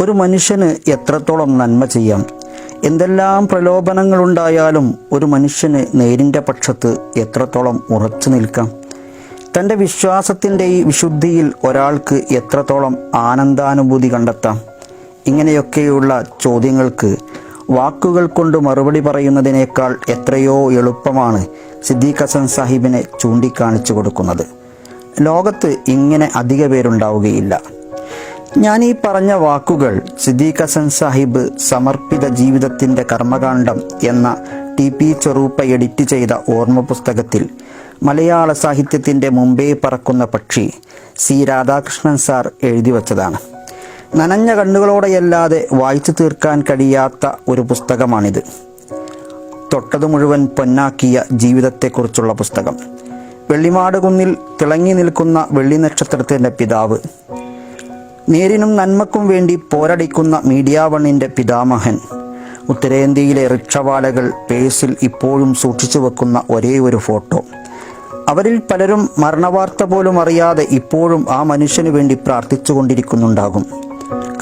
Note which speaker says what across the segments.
Speaker 1: ഒരു മനുഷ്യന് എത്രത്തോളം നന്മ ചെയ്യാം? എന്തെല്ലാം പ്രലോഭനങ്ങളുണ്ടായാലും ഒരു മനുഷ്യന് നേരിന്റെ പക്ഷത്ത് എത്രത്തോളം ഉറച്ചു നിൽക്കാം? തന്റെ വിശ്വാസത്തിന്റെ ഈ വിശുദ്ധിയിൽ ഒരാൾക്ക് എത്രത്തോളം ആനന്ദാനുഭൂതി കണ്ടെത്താം? ഇങ്ങനെയൊക്കെയുള്ള ചോദ്യങ്ങൾക്ക് വാക്കുകൾ കൊണ്ട് മറുപടി പറയുന്നതിനേക്കാൾ എത്രയോ എളുപ്പമാണ് സിദ്ദീഖ് ഹസൻ സാഹിബിനെ ചൂണ്ടിക്കാണിച്ചു കൊടുക്കുന്നത്. ലോകത്ത് ഇങ്ങനെ അധിക പേരുണ്ടാവുകയില്ല. ഞാൻ ഈ പറഞ്ഞ വാക്കുകൾ സിദ്ദീഖ് ഹസൻ സാഹിബ് സമർപ്പിത ജീവിതത്തിന്റെ കർമ്മകാണ്ഡം എന്ന ടി പി ചെറൂപ്പ എഡിറ്റ് ചെയ്ത ഓർമ്മ പുസ്തകത്തിൽ മലയാള സാഹിത്യത്തിന്റെ മുമ്പേ പറക്കുന്ന പക്ഷി സി രാധാകൃഷ്ണൻ സാർ എഴുതി വച്ചതാണ് നനഞ്ഞ കണ്ണുകളോടെയല്ലാതെ വായിച്ചു തീർക്കാൻ കഴിയാത്ത ഒരു പുസ്തകമാണിത്. തൊട്ടത് മുഴുവൻ പൊന്നാക്കിയ ജീവിതത്തെക്കുറിച്ചുള്ള പുസ്തകം. വെള്ളിമാട് കുന്നിൽ തിളങ്ങി നിൽക്കുന്ന വെള്ളി നക്ഷത്രത്തിന്റെ പിതാവ് നേരിനും നന്മക്കും വേണ്ടി പോരടിക്കുന്ന മീഡിയ വണ്ണിന്റെ പിതാമഹൻ. ഉത്തരേന്ത്യയിലെ റിക്ഷവാലകൾ പേഴ്സിൽ ഇപ്പോഴും സൂക്ഷിച്ചു വെക്കുന്ന ഒരേ ഒരു ഫോട്ടോ. അവരിൽ പലരും മരണവാർത്ത പോലും അറിയാതെ ഇപ്പോഴും ആ മനുഷ്യന് വേണ്ടി പ്രാർത്ഥിച്ചു കൊണ്ടിരിക്കുന്നുണ്ടാകും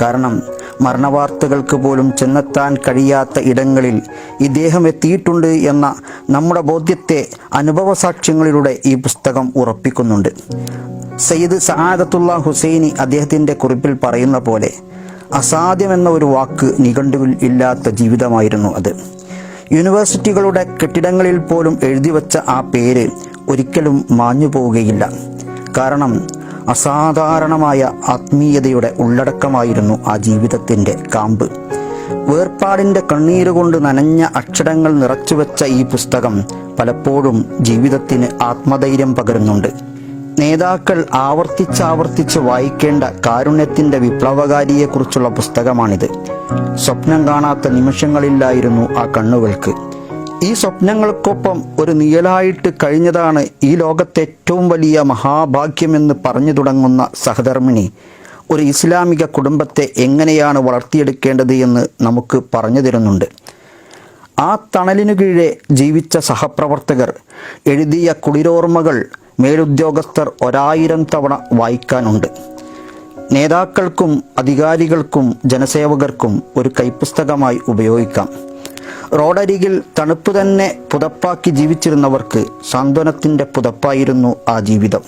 Speaker 1: കാരണം മരണവാർത്തകൾക്ക് പോലും ചെന്നെത്താൻ കഴിയാത്ത ഇടങ്ങളിൽ ഇദ്ദേഹം എത്തിയിട്ടുണ്ട് എന്ന നമ്മുടെ ബോധ്യത്തെ അനുഭവ സാക്ഷ്യങ്ങളിലൂടെ ഈ പുസ്തകം ഉറപ്പിക്കുന്നുണ്ട്. സയ്യിദ് സഹാദത്തുള്ള ഹുസൈനി അദ്ദേഹത്തിന്റെ കുറിപ്പിൽ പറയുന്ന പോലെ അസാധ്യമെന്ന ഒരു വാക്ക് നിഘണ്ടുവിൽ ഇല്ലാത്ത ജീവിതമായിരുന്നു അത്. യൂണിവേഴ്സിറ്റികളുടെ കെട്ടിടങ്ങളിൽ പോലും എഴുതി വച്ച ആ പേര് ഒരിക്കലും മാഞ്ഞു പോവുകയില്ല. കാരണം അസാധാരണമായ ആത്മീയതയുടെ ഉള്ളടക്കമായിരുന്നു ആ ജീവിതത്തിന്റെ കാമ്പ്. വേർപാടിന്റെ കണ്ണീരുകൊണ്ട് നനഞ്ഞ അക്ഷരങ്ങൾ നിറച്ചുവെച്ച ഈ പുസ്തകം പലപ്പോഴും ജീവിതത്തിന് ആത്മധൈര്യം പകരുന്നുണ്ട്. നേതാക്കൾ ആവർത്തിച്ചാവർത്തിച്ച് വായിക്കേണ്ട കാരുണ്യത്തിന്റെ വിപ്ലവകാരിയെക്കുറിച്ചുള്ള പുസ്തകമാണിത്. സ്വപ്നം കാണാത്ത നിമിഷങ്ങളില്ലായിരുന്നു ആ കണ്ണുകൾക്ക്. ഈ സ്വപ്നങ്ങൾക്കൊപ്പം ഒരു നിഴലായിട്ട് കഴിഞ്ഞതാണ് ഈ ലോകത്തെ ഏറ്റവും വലിയ മഹാഭാഗ്യമെന്ന് പറഞ്ഞു തുടങ്ങുന്ന സഹധർമ്മിണി. ഒരു ഇസ്ലാമിക കുടുംബത്തെ എങ്ങനെയാണ് വളർത്തിയെടുക്കേണ്ടത് എന്ന് നമുക്ക് പറഞ്ഞു തരുന്നുണ്ട്. ആ തണലിനു കീഴെ ജീവിച്ച സഹപ്രവർത്തകർ എഴുതിയ കുളിരോർമ്മകൾ മേലുദ്യോഗസ്ഥർ ഒരായിരം തവണ വായിക്കാനുണ്ട്. നേതാക്കൾക്കും അധികാരികൾക്കും ജനസേവകർക്കും ഒരു കൈപ്പുസ്തകമായി ഉപയോഗിക്കാം. റോഡരികിൽ തണുപ്പ് തന്നെ പുതപ്പാക്കി ജീവിച്ചിരുന്നവർക്ക് സാന്ത്വനത്തിന്റെ പുതപ്പായിരുന്നു ആ ജീവിതം.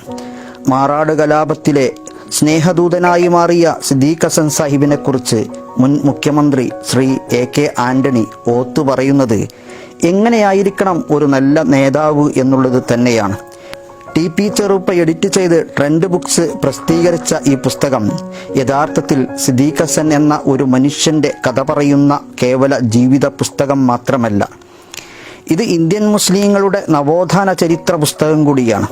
Speaker 1: മാറാട് കലാപത്തിലെ സ്നേഹദൂതനായി മാറിയ സിദ്ദീഖ് ഹസൻ സാഹിബിനെക്കുറിച്ച് മുൻ മുഖ്യമന്ത്രി ശ്രീ എ കെ ആന്റണി ഓത്തു പറയുന്നത് എങ്ങനെയായിരിക്കണം ഒരു നല്ല നേതാവ് എന്നുള്ളത് തന്നെയാണ്. ടി പി ചെറുപ്പ എഡിറ്റ് ചെയ്ത് ട്രെൻഡ് ബുക്സ് പ്രസിദ്ധീകരിച്ച ഈ പുസ്തകം യഥാർത്ഥത്തിൽ ഹസൻ എന്ന ഒരു മനുഷ്യന്റെ കഥ പറയുന്ന കേവല ജീവിത പുസ്തകം മാത്രമല്ല. ഇത് ഇന്ത്യൻ മുസ്ലിങ്ങളുടെ നവോത്ഥാന ചരിത്ര പുസ്തകം കൂടിയാണ്.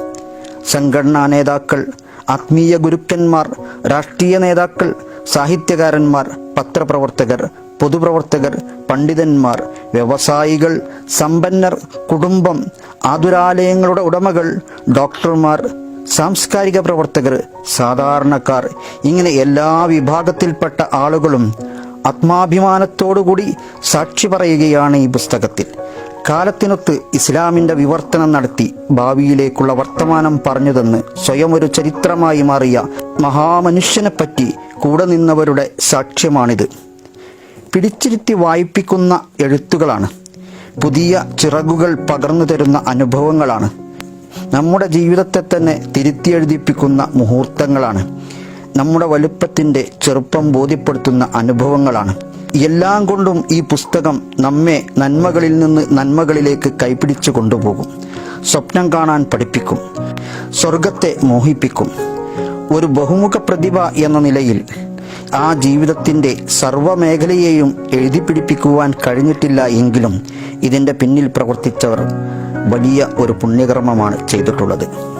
Speaker 1: സംഘടനാ നേതാക്കൾ ആത്മീയ ഗുരുക്കന്മാർ രാഷ്ട്രീയ നേതാക്കൾ സാഹിത്യകാരന്മാർ പത്രപ്രവർത്തകർ പൊതുപ്രവർത്തകർ പണ്ഡിതന്മാർ വ്യവസായികൾ സമ്പന്നർ കുടുംബം ആതുരാലയങ്ങളുടെ ഉടമകൾ ഡോക്ടർമാർ സാംസ്കാരിക പ്രവർത്തകർ സാധാരണക്കാർ ഇങ്ങനെ എല്ലാ വിഭാഗത്തിൽപ്പെട്ട ആളുകളും ആത്മാഭിമാനത്തോടുകൂടി സാക്ഷി പറയുകയാണ് ഈ പുസ്തകത്തിൽ. കാലത്തിനൊത്ത് ഇസ്ലാമിന്റെ വിവർത്തനം നടത്തി ഭാവിയിലേക്കുള്ള വർത്തമാനം പറഞ്ഞുതന്ന് സ്വയം ഒരു ചരിത്രമായി മാറിയ മഹാമനുഷ്യനെപ്പറ്റി കൂടെ നിന്നവരുടെ സാക്ഷ്യമാണിത്. പിടിച്ചിരുത്തി വായിപ്പിക്കുന്ന എഴുത്തുകളാണ്. പുതിയ ചിറകുകൾ പകർന്നു തരുന്ന അനുഭവങ്ങളാണ്. നമ്മുടെ ജീവിതത്തെ തന്നെ തിരുത്തിയെഴുതിപ്പിക്കുന്ന മുഹൂർത്തങ്ങളാണ്. നമ്മുടെ വലുപ്പത്തിന്റെ ചെറുപ്പം ബോധ്യപ്പെടുത്തുന്ന അനുഭവങ്ങളാണ്. എല്ലാം കൊണ്ടും ഈ പുസ്തകം നമ്മെ നന്മകളിൽ നിന്ന് നന്മകളിലേക്ക് കൈപിടിച്ചു കൊണ്ടുപോകും. സ്വപ്നം കാണാൻ പഠിപ്പിക്കും. സ്വർഗത്തെ മോഹിപ്പിക്കും. ഒരു ബഹുമുഖ പ്രതിഭ എന്ന നിലയിൽ ആ ജീവിതത്തിന്റെ സർവമേഖലയെയും എഴുതി പിടിപ്പിക്കുവാൻ കഴിഞ്ഞിട്ടില്ല എങ്കിലും ഇതിന്റെ പിന്നിൽ പ്രവർത്തിച്ചവർ വലിയ ഒരു പുണ്യകർമ്മമാണ് ചെയ്തിട്ടുള്ളത്.